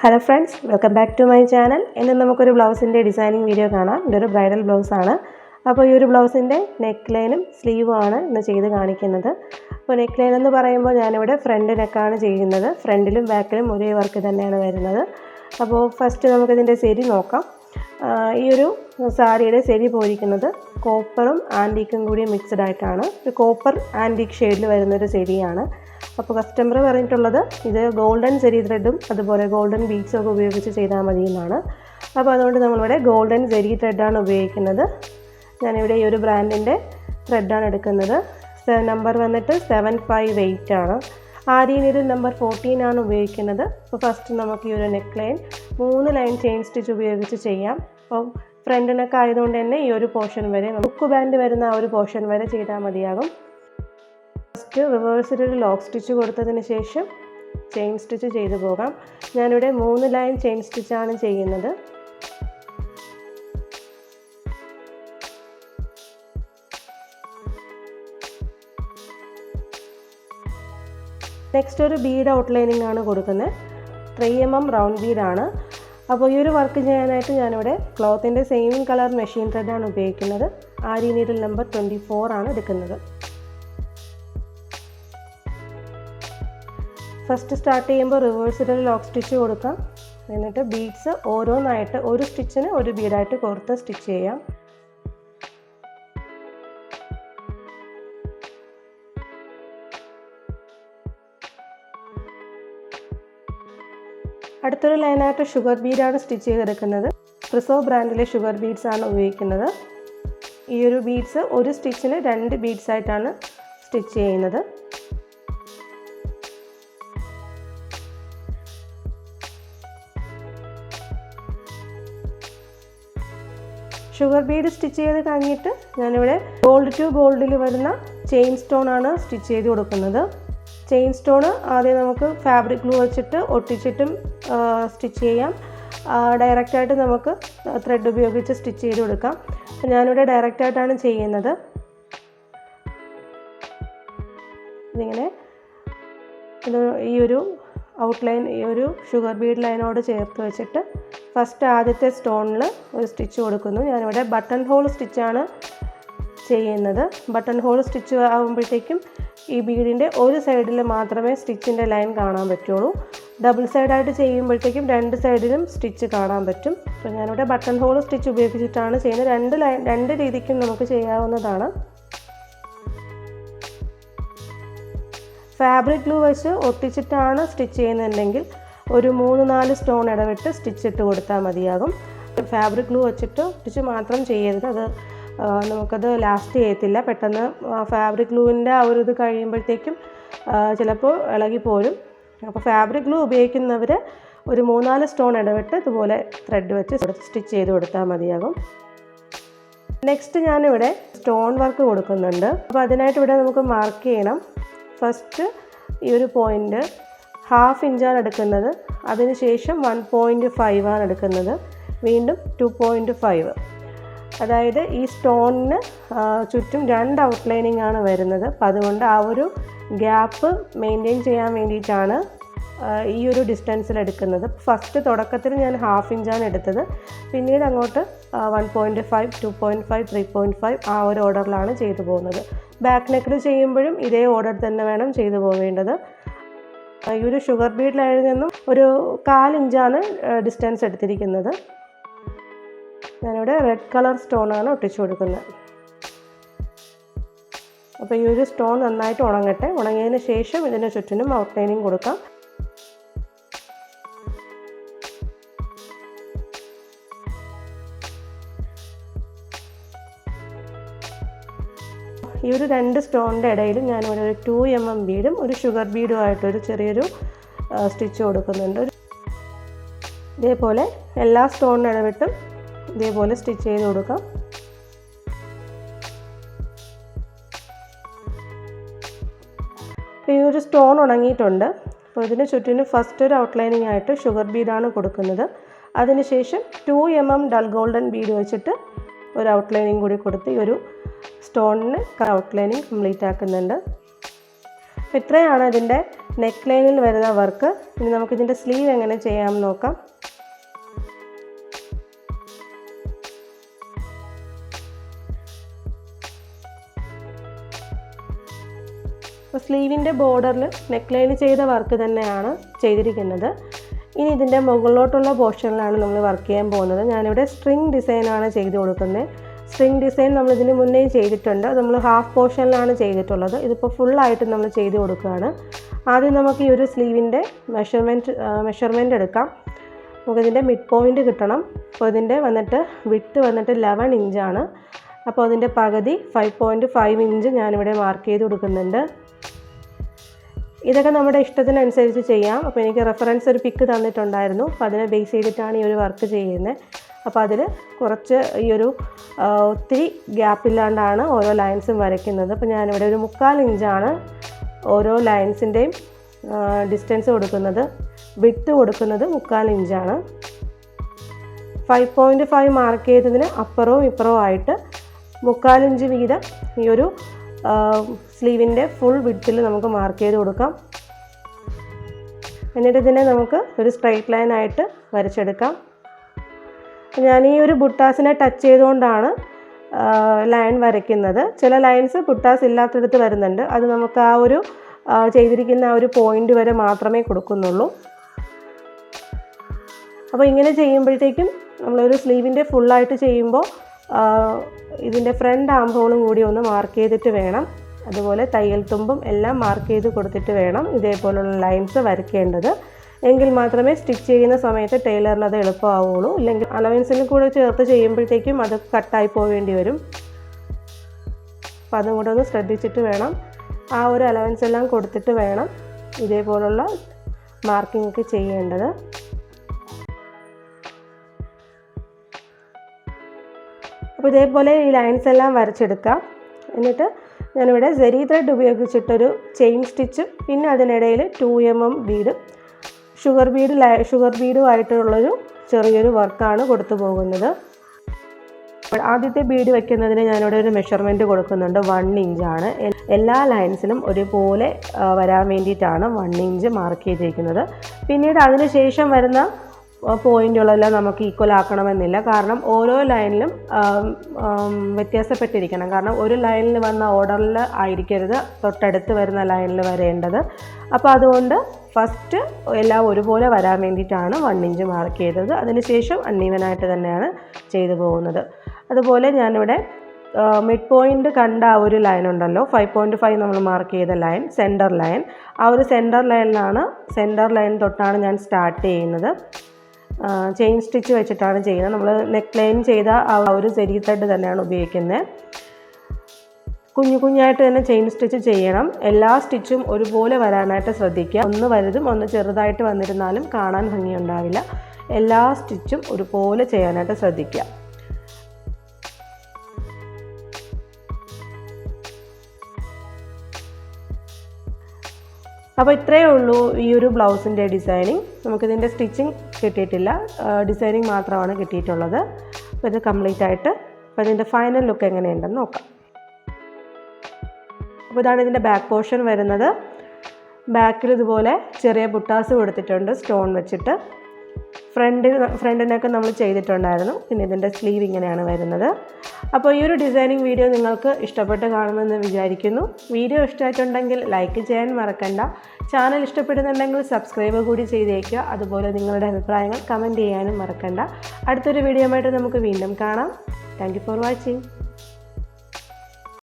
Hello friends welcome back to my channel ഇന്ന് നമുക്കൊരു ബ്ലൗസിന്റെ designing video കാണാം. ഇതൊരു ബ്രൈഡൽ ബ്ലൗസാണ് അപ്പോൾ ഈ ഒരു ബ്ലൗസിന്റെ നെക്ക് ലൈനും സ്ലീവും ആണ് ഇന്ന് ചെയ്ത് കാണിക്കുന്നത്. അപ്പോൾ നെക്ക് ലൈൻ എന്ന് പറയുമ്പോൾ ഞാനിവിടെ ഫ്രണ്ട് നെക്കാണ് ചെയ്യുന്നത്. ഫ്രണ്ടിലും ബാക്കിലും ഒരേ വർക്ക് തന്നെയാണ് വരുന്നത്. അപ്പോൾ ഫസ്റ്റ് നമുക്കിതിന്റെ ശരി നോക്കാം. ഈ ഒരു സാരിയുടെ ശരി പോയിരിക്കുന്നത് കോപ്പറും ആന്റീക്കും കൂടി മിക്സ്ഡ് ആയിട്ടാണ്. ഒരു കോപ്പർ ആന്റീക്ക് ഷെയ്ഡിൽ വരുന്നൊരു ശരിയാണ്. അപ്പോൾ കസ്റ്റമർ പറഞ്ഞിട്ടുള്ളത് ഇത് ഗോൾഡൻ സെരി ത്രെഡും അതുപോലെ ഗോൾഡൻ ബീഡ്സും ഒക്കെ ഉപയോഗിച്ച് ചെയ്താൽ മതി എന്നാണ്. അപ്പോൾ അതുകൊണ്ട് നമ്മളിവിടെ ഗോൾഡൻ സെരി ത്രെഡാണ് ഉപയോഗിക്കുന്നത്. ഞാനിവിടെ ഈ ഒരു ബ്രാൻഡിന്റെ ത്രെഡാണ് എടുക്കുന്നത്. നമ്പർ വന്നിട്ട് സെവൻ ഫൈവ് എയ്റ്റ് ആണ്. ആര്യനൊരു നമ്പർ ഫോർട്ടീൻ ആണ് ഉപയോഗിക്കുന്നത്. അപ്പോൾ ഫസ്റ്റ് നമുക്ക് ഈ ഒരു നെക്ക് ലൈൻ മൂന്ന് ലൈൻ ചെയിൻ സ്റ്റിച്ച് ഉപയോഗിച്ച് ചെയ്യാം. അപ്പോൾ ഫ്രണ്ടിനൊക്കെ ആയതുകൊണ്ട് തന്നെ ഈ ഒരു പോർഷൻ വരെ ബുക്ക് ബാൻഡ് വരുന്ന ആ ഒരു പോർഷൻ വരെ ചെയ്താൽ മതിയാകും. ഫസ്റ്റ് റിവേഴ്സിൽ ഒരു ലോക്ക് സ്റ്റിച്ച് കൊടുത്തതിന് ശേഷം ചെയിൻ സ്റ്റിച്ച് ചെയ്തു പോകാം. ഞാനിവിടെ മൂന്ന് ലൈൻ ചെയിൻ സ്റ്റിച്ചാണ് ചെയ്യുന്നത്. നെക്സ്റ്റ് ഒരു ബീഡ് ഔട്ട്ലൈനിങ് ആണ് കൊടുക്കുന്നത്. ത്രീ എം എം റൗണ്ട് ബീഡാണ് അപ്പോൾ ഈ ഒരു വർക്ക് ചെയ്യാനായിട്ട് ഞാനിവിടെ ക്ലോത്തിന്റെ സെയിം കളർ മെഷീൻ ത്രെഡാണ് ഉപയോഗിക്കുന്നത്. Aari needle number twenty four ആണ് എടുക്കുന്നത്. ഫസ്റ്റ് സ്റ്റാർട്ട് ചെയ്യുമ്പോൾ റിവേഴ്സിൽ ലോക്ക് സ്റ്റിച്ച് കൊടുക്കാം. എന്നിട്ട് ബീഡ്സ് ഓരോന്നായിട്ട് ഒരു സ്റ്റിച്ചിന് ഒരു ബീഡായിട്ട് കോർത്ത് സ്റ്റിച്ച് ചെയ്യാം. അടുത്തൊരു ലൈനായിട്ട് ഷുഗർ ബീഡാണ് സ്റ്റിച്ച് ചെയ്തെടുക്കുന്നത്. പ്രിസോ ബ്രാൻഡിലെ ഷുഗർ ബീഡ്സ് ആണ് ഉപയോഗിക്കുന്നത്. ഈ ഒരു ബീഡ്സ് ഒരു സ്റ്റിച്ചിന് രണ്ട് ബീഡ്സ് ആയിട്ടാണ് സ്റ്റിച്ച് ചെയ്യുന്നത്. ഷുഗർ ബീഡ് സ്റ്റിച്ച് ചെയ്ത് കഴിഞ്ഞിട്ട് ഞാനിവിടെ ഗോൾഡ് ടു ഗോൾഡിൽ വരുന്ന ചെയിൻ സ്റ്റോൺ ആണ് സ്റ്റിച്ച് ചെയ്ത് കൊടുക്കുന്നത്. ചെയിൻ സ്റ്റോൺ ആദ്യം നമുക്ക് ഫാബ്രിക് ഗ്ലൂ വെച്ചിട്ട് ഒട്ടിച്ചിട്ടും സ്റ്റിച്ച് ചെയ്യാം. ഡയറക്റ്റായിട്ട് നമുക്ക് ത്രെഡ് ഉപയോഗിച്ച് സ്റ്റിച്ച് ചെയ്ത് കൊടുക്കാം. ഞാനിവിടെ ഡയറക്റ്റായിട്ടാണ് ചെയ്യുന്നത്. ഇതിങ്ങനെ ഇത് ഈ ഒരു ഔട്ട്ലൈൻ ഈ ഒരു ഷുഗർ ബീഡ് ലൈനോട് ചേർത്ത് വെച്ചിട്ട് ഫസ്റ്റ് ആദ്യത്തെ സ്റ്റോണിൽ ഒരു സ്റ്റിച്ച് കൊടുക്കുന്നു. ഞാനിവിടെ ബട്ടൺ ഹോൾ സ്റ്റിച്ചാണ് ചെയ്യുന്നത്. ബട്ടൺ ഹോൾ സ്റ്റിച്ച് ആകുമ്പോഴത്തേക്കും ഈ ബീഡിന്റെ ഒരു സൈഡിൽ മാത്രമേ സ്റ്റിച്ചിന്റെ ലൈൻ കാണാൻ പറ്റുള്ളൂ. ഡബിൾ സൈഡായിട്ട് ചെയ്യുമ്പോഴത്തേക്കും രണ്ട് സൈഡിലും സ്റ്റിച്ച് കാണാൻ പറ്റും. അപ്പോൾ ഞാനിവിടെ ബട്ടൺ ഹോൾ സ്റ്റിച്ച് ഉപയോഗിച്ചിട്ടാണ് ചെയ്യുന്നത്. രണ്ട് ലൈൻ രണ്ട് രീതിക്കും നമുക്ക് ചെയ്യാവുന്നതാണ്. ഫാബ്രിക് ഗ്ലൂ വെച്ച് ഒട്ടിച്ചിട്ടാണ് സ്റ്റിച്ച് ചെയ്യുന്നുണ്ടെങ്കിൽ ഒരു മൂന്ന് നാല് സ്റ്റോൺ ഇടവിട്ട് സ്റ്റിച്ച് ഇട്ട് കൊടുത്താൽ മതിയാകും. ഫാബ്രിക് ഗ്ലൂ വെച്ചിട്ട് സ്റ്റിച്ച് മാത്രം ചെയ്യരുത്. അത് നമുക്കത് ലാസ്റ്റ് ചെയ്യത്തില്ല. പെട്ടെന്ന് ഫാബ്രിക് ഗ്ലൂവിന്റെ ആ ഒരു ഇത് കഴിയുമ്പോഴത്തേക്കും ചിലപ്പോൾ ഇളകി പോരും അപ്പോൾ ഫാബ്രിക് ഗ്ലൂ ഉപയോഗിക്കുന്നവർ ഒരു മൂന്നാൽ സ്റ്റോൺ ഇടവിട്ട് ഇതുപോലെ ത്രെഡ് വെച്ച് സ്റ്റിച്ച് ചെയ്ത് കൊടുത്താൽ മതിയാകും. നെക്സ്റ്റ് ഞാനിവിടെ സ്റ്റോൺ വർക്ക് കൊടുക്കുന്നുണ്ട്. അപ്പോൾ അതിനായിട്ട് ഇവിടെ നമുക്ക് മാർക്ക് ചെയ്യണം. ഫസ്റ്റ് ഈ ഒരു പോയിന്റ് ഹാഫ് ഇഞ്ചാണ് എടുക്കുന്നത്. അതിനുശേഷം വൺ പോയിന്റ് ഫൈവ് ആണ് എടുക്കുന്നത്. വീണ്ടും ടു പോയിന്റ് ഫൈവ് അതായത് ഈ സ്റ്റോണിന് ചുറ്റും രണ്ട് ഔട്ട്ലൈനിങ് ആണ് വരുന്നത്. അപ്പം അതുകൊണ്ട് ആ ഒരു ഗ്യാപ്പ് മെയിന്റെയിൻ ചെയ്യാൻ വേണ്ടിയിട്ടാണ് ഈ ഒരു ഡിസ്റ്റൻസിൽ എടുക്കുന്നത്. ഫസ്റ്റ് തുടക്കത്തിൽ ഞാൻ ഹാഫ് ഇഞ്ചാണ് എടുത്തത്. പിന്നീട് അങ്ങോട്ട് one point five two point five three point five ആ ഒരു ഓർഡറിലാണ് ചെയ്തു പോകുന്നത്. ബാക്ക് നെക്കിൽ ചെയ്യുമ്പോഴും ഇതേ ഓർഡർ തന്നെ വേണം ചെയ്തു പോവേണ്ടത് ആ, ഈ ഒരു ഷുഗർ ബീഡ് ലൈനിൽ നിന്നും ഒരു കാലിഞ്ചാണ് ഡിസ്റ്റൻസ് എടുത്തിരിക്കുന്നത്. ഞാനിവിടെ റെഡ് കളർ സ്റ്റോണാണ് ഒട്ടിച്ചു കൊടുക്കുന്നത്. അപ്പോൾ ഈ ഒരു സ്റ്റോൺ നന്നായിട്ട് ഉണങ്ങട്ടെ. ഉണങ്ങിയതിന് ശേഷം ഇതിന് ചുറ്റിനും ഔട്ട്ലൈനിങ് കൊടുക്കാം. ഈ ഒരു രണ്ട് സ്റ്റോണിന്റെ ഇടയിൽ ഞാനിവിടെ ഒരു ടു എം എം ബീഡും ഒരു ഷുഗർ ബീഡും ആയിട്ടൊരു ചെറിയൊരു സ്റ്റിച്ച് കൊടുക്കുന്നുണ്ട്. ഇതേപോലെ എല്ലാ സ്റ്റോണിന് ഇടവിട്ടും ഇതേപോലെ സ്റ്റിച്ച് ചെയ്ത് കൊടുക്കാം. ഈ ഒരു സ്റ്റോൺ ഉണങ്ങിയിട്ടുണ്ട്. അപ്പോൾ ഇതിന് ചുറ്റിന് ഫസ്റ്റ് ഒരു ഔട്ട്ലൈനിങ് ആയിട്ട് ഷുഗർ ബീഡാണ് കൊടുക്കുന്നത്. അതിനുശേഷം two M M dull golden bead വെച്ചിട്ട് ഒരു ഔട്ട്ലൈനിങ് കൂടി കൊടുത്ത് ഈ ഒരു സ്റ്റോണിന് ഔട്ട്ലൈനിങ് കംപ്ലീറ്റ് ആക്കുന്നുണ്ട്. ഇത്രയാണ് ഇതിന്റെ നെക്ക് ലൈനിൽ വരുന്ന വർക്ക് ഇനി നമുക്കിതിന്റെ സ്ലീവ് എങ്ങനെ ചെയ്യാമെന്ന് നോക്കാം. സ്ലീവിന്റെ ബോർഡറിൽ നെക്ക് ലൈൻ ചെയ്ത വർക്ക് തന്നെയാണ് ചെയ്തിരിക്കുന്നത്. ഇനി ഇതിന്റെ മുകളിലോട്ടുള്ള പോർഷനിലാണ് നമ്മൾ വർക്ക് ചെയ്യാൻ പോകുന്നത്. ഞാനിവിടെ സ്ട്രിങ് ഡിസൈനാണ് ചെയ്ത് കൊടുക്കുന്നത്. സ്ട്രിങ് ഡിസൈൻ നമ്മൾ ഇതിന് മുന്നേ ചെയ്തിട്ടുണ്ട്. നമ്മൾ ഹാഫ് പോർഷനിലാണ് ചെയ്തിട്ടുള്ളത്. ഇതിപ്പോൾ ഫുള്ളായിട്ട് നമ്മൾ ചെയ്ത് കൊടുക്കുകയാണ്. ആദ്യം നമുക്ക് ഈ ഒരു സ്ലീവിന്റെ മെഷർമെന്റ് മെഷർമെന്റ് എടുക്കാം. നമുക്കിതിന്റെ മിഡ് പോയിന്റ് കിട്ടണം. അപ്പോൾ ഇതിന്റെ വന്നിട്ട് വിട്ട് വന്നിട്ട് ലെവൻ ഇഞ്ചാണ് അപ്പോൾ അതിന്റെ പകുതി ഫൈവ് പോയിന്റ് ഫൈവ് ഇഞ്ച് ഞാനിവിടെ മാർക്ക് ചെയ്ത് കൊടുക്കുന്നുണ്ട്. ഇതൊക്കെ നമ്മുടെ ഇഷ്ടത്തിനനുസരിച്ച് ചെയ്യാം. അപ്പോൾ എനിക്ക് റെഫറൻസ് ഒരു പിക്ക് തന്നിട്ടുണ്ടായിരുന്നു. അപ്പോൾ അതിനെ ബേസ് ചെയ്തിട്ടാണ് ഈ ഒരു വർക്ക് ചെയ്യുന്നത് അപ്പോൾ അതിൽ കുറച്ച് ഈ ഒരു ഒത്തിരി ഗ്യാപ്പില്ലാണ്ടാണ് ഓരോ ലൈൻസും വരയ്ക്കുന്നത്. അപ്പോൾ ഞാനിവിടെ ഒരു മുക്കാൽ ഇഞ്ചാണ് ഓരോ ലൈൻസിന്റെയും ഡിസ്റ്റൻസ് കൊടുക്കുന്നത്. വിട്ട് കൊടുക്കുന്നത് മുക്കാൽ ഇഞ്ചാണ് ഫൈവ് പോയിന്റ് ഫൈവ് മാർക്ക് ചെയ്തതിന് അപ്പുറവും ഇപ്പുറവും ആയിട്ട് മുക്കാലിഞ്ച് വീതം ഈ ഒരു സ്ലീവിന്റെ ഫുൾ വിഡ്ത്തിൽ നമുക്ക് മാർക്ക് ചെയ്ത് കൊടുക്കാം. എന്നിട്ട് ഇതിനെ നമുക്ക് ഒരു സ്ട്രൈറ്റ് ലൈൻ ആയിട്ട് വരച്ചെടുക്കാം. ഞാൻ ഈ ഒരു ബുട്ടാസിനെ ടച്ച് ചെയ്തുകൊണ്ടാണ് ലൈൻ വരയ്ക്കുന്നത്. ചില ലൈൻസ് ബുട്ടാസ് ഇല്ലാത്തടത്ത് വരുന്നുണ്ട്. അത് നമുക്ക് ആ ഒരു ചെയ്തിരിക്കുന്ന ആ ഒരു പോയിന്റ് വരെ മാത്രമേ കൊടുക്കുന്നുള്ളൂ. അപ്പോൾ ഇങ്ങനെ ചെയ്യുമ്പോഴത്തേക്കും നമ്മളൊരു സ്ലീവിന്റെ ഫുള്ളായിട്ട് ചെയ്യുമ്പോൾ ഇതിന്റെ ഫ്രണ്ട് ആം ഹോളും കൂടി ഒന്ന് മാർക്ക് ചെയ്തിട്ട് വേണം. അതുപോലെ തയ്യൽ തുമ്പും എല്ലാം മാർക്ക് ചെയ്ത് കൊടുത്തിട്ട് വേണം ഇതേപോലുള്ള ലൈൻസ് വരയ്ക്കേണ്ടത്. എങ്കിൽ മാത്രമേ സ്റ്റിച്ച് ചെയ്യുന്ന സമയത്ത് ടൈലറിന് അത് എളുപ്പമാവുള്ളൂ. ഇല്ലെങ്കിൽ അലവൻസിന് കൂടെ ചേർത്ത് ചെയ്യുമ്പോഴത്തേക്കും അത് കട്ടായി പോവേണ്ടി വരും. അപ്പോൾ അതും കൂടെ ഒന്ന് ശ്രദ്ധിച്ചിട്ട് വേണം. ആ ഒരു അലവൻസ് എല്ലാം കൊടുത്തിട്ട് വേണം ഇതേപോലുള്ള മാർക്കിംഗ് ഒക്കെ ചെയ്യേണ്ടത്. അപ്പോൾ ഇതേപോലെ ഈ ലൈൻസ് എല്ലാം വരച്ചെടുക്കാം എന്നിട്ട് ഞാനിവിടെ സെരി ത്രെഡ് ഉപയോഗിച്ചിട്ടൊരു ചെയിൻ സ്റ്റിച്ചും പിന്നെ അതിനിടയിൽ two M M bead sugar bead sugar ബീഡുമായിട്ടുള്ളൊരു ചെറിയൊരു വർക്കാണ് കൊടുത്തു പോകുന്നത്. ആദ്യത്തെ ബീഡ് വെക്കുന്നതിന് ഞാനിവിടെ ഒരു മെഷർമെന്റ് കൊടുക്കുന്നുണ്ട്. വൺ ഇഞ്ചാണ് എല്ലാ ലൈൻസിനും ഒരുപോലെ വരാൻ വേണ്ടിയിട്ടാണ് വൺ ഇഞ്ച് മാർക്ക് ചെയ്തിരിക്കുന്നത് പിന്നീട് അതിന് ശേഷം വരുന്ന പോയിന്റുകളെല്ലാം നമുക്ക് ഈക്വൽ ആക്കണമെന്നില്ല. കാരണം ഓരോ ലൈനിലും വ്യത്യാസപ്പെട്ടിരിക്കണം. കാരണം ഒരു ലൈനിൽ വന്ന ഓർഡറിൽ ആയിരിക്കരുത്. തൊട്ടടുത്ത് വരുന്ന ലൈനിൽ വരേണ്ടത്. അപ്പോൾ അതുകൊണ്ട് ഫസ്റ്റ് എല്ലാം ഒരുപോലെ വരാൻ വേണ്ടിയിട്ടാണ് വൺ ഇഞ്ച് മാർക്ക് ചെയ്തത്. അതിനുശേഷം അൺഈവനായിട്ട് തന്നെയാണ് ചെയ്തു പോകുന്നത്. അതുപോലെ ഞാനിവിടെ മിഡ് പോയിന്റ് കണ്ട ആ ഒരു ലൈൻ ഉണ്ടല്ലോ. ഫൈവ് പോയിന്റ് ഫൈവ് നമ്മൾ മാർക്ക് ചെയ്ത ലൈൻ സെന്റർ ലൈൻ ആ ഒരു സെന്റർ ലൈനിലാണ് സെന്റർ ലൈൻ തൊട്ടാണ് ഞാൻ സ്റ്റാർട്ട് ചെയ്യുന്നത്. ചെയിൻ സ്റ്റിച്ച് വെച്ചിട്ടാണ് ചെയ്യുന്നത്. നമ്മൾ നെക്ക് ലൈൻ ചെയ്ത ആ ഒരു ചെരി ത്രെഡ് തന്നെയാണ് ഉപയോഗിക്കുന്നത്. കുഞ്ഞു കുഞ്ഞായിട്ട് തന്നെ ചെയിൻ സ്റ്റിച്ച് ചെയ്യണം. എല്ലാ സ്റ്റിച്ചും ഒരുപോലെ വരാനായിട്ട് ശ്രദ്ധിക്കുക. ഒന്ന് വലുതും ഒന്ന് ചെറുതായിട്ട് വന്നിരുന്നാലും കാണാൻ ഭംഗിയുണ്ടാവില്ല. എല്ലാ സ്റ്റിച്ചും ഒരുപോലെ ചെയ്യാനായിട്ട് ശ്രദ്ധിക്കുക. അപ്പോൾ ഇത്രയേ ഉള്ളൂ ഈ ഒരു ബ്ലൗസിന്റെ ഡിസൈനിങ്. നമുക്കിതിന്റെ സ്റ്റിച്ചിങ് കിട്ടിയിട്ടില്ല. ഡിസൈനിങ് മാത്രമാണ് കിട്ടിയിട്ടുള്ളത്. അപ്പോൾ ഇത് കംപ്ലീറ്റ് ആയിട്ട് അപ്പോൾ ഇതിന്റെ ഫൈനൽ ലുക്ക് എങ്ങനെയുണ്ടെന്ന് നോക്കാം. അപ്പോൾ ഇതാണ് ഇതിന്റെ ബാക്ക് പോർഷൻ വരുന്നത്. ബാക്കിൽ ഇതുപോലെ ചെറിയ ബുട്ടാസ് കൊടുത്തിട്ടുണ്ട് സ്റ്റോൺ വെച്ചിട്ട്. ഫ്രണ്ടിൽ ഫ്രണ്ടിനൊക്കെ നമ്മൾ ചെയ്തിട്ടുണ്ടായിരുന്നു. പിന്നെ ഇതിന്റെ സ്ലീവ് ഇങ്ങനെയാണ് വരുന്നത്. അപ്പോൾ ഈ ഒരു ഡിസൈനിങ് വീഡിയോ നിങ്ങൾക്ക് ഇഷ്ടപ്പെട്ട് കാണുമെന്ന് വിചാരിക്കുന്നു. വീഡിയോ ഇഷ്ടമായിട്ടുണ്ടെങ്കിൽ ലൈക്ക് ചെയ്യാൻ മറക്കണ്ട. ചാനൽ ഇഷ്ടപ്പെടുന്നുണ്ടെങ്കിൽ സബ്സ്ക്രൈബ് കൂടി ചെയ്തേക്കുക. അതുപോലെ നിങ്ങളുടെ അഭിപ്രായങ്ങൾ കമന്റ് ചെയ്യാനും മറക്കണ്ട. അടുത്തൊരു വീഡിയോ ആയിട്ട് നമുക്ക് വീണ്ടും കാണാം. Thank for watching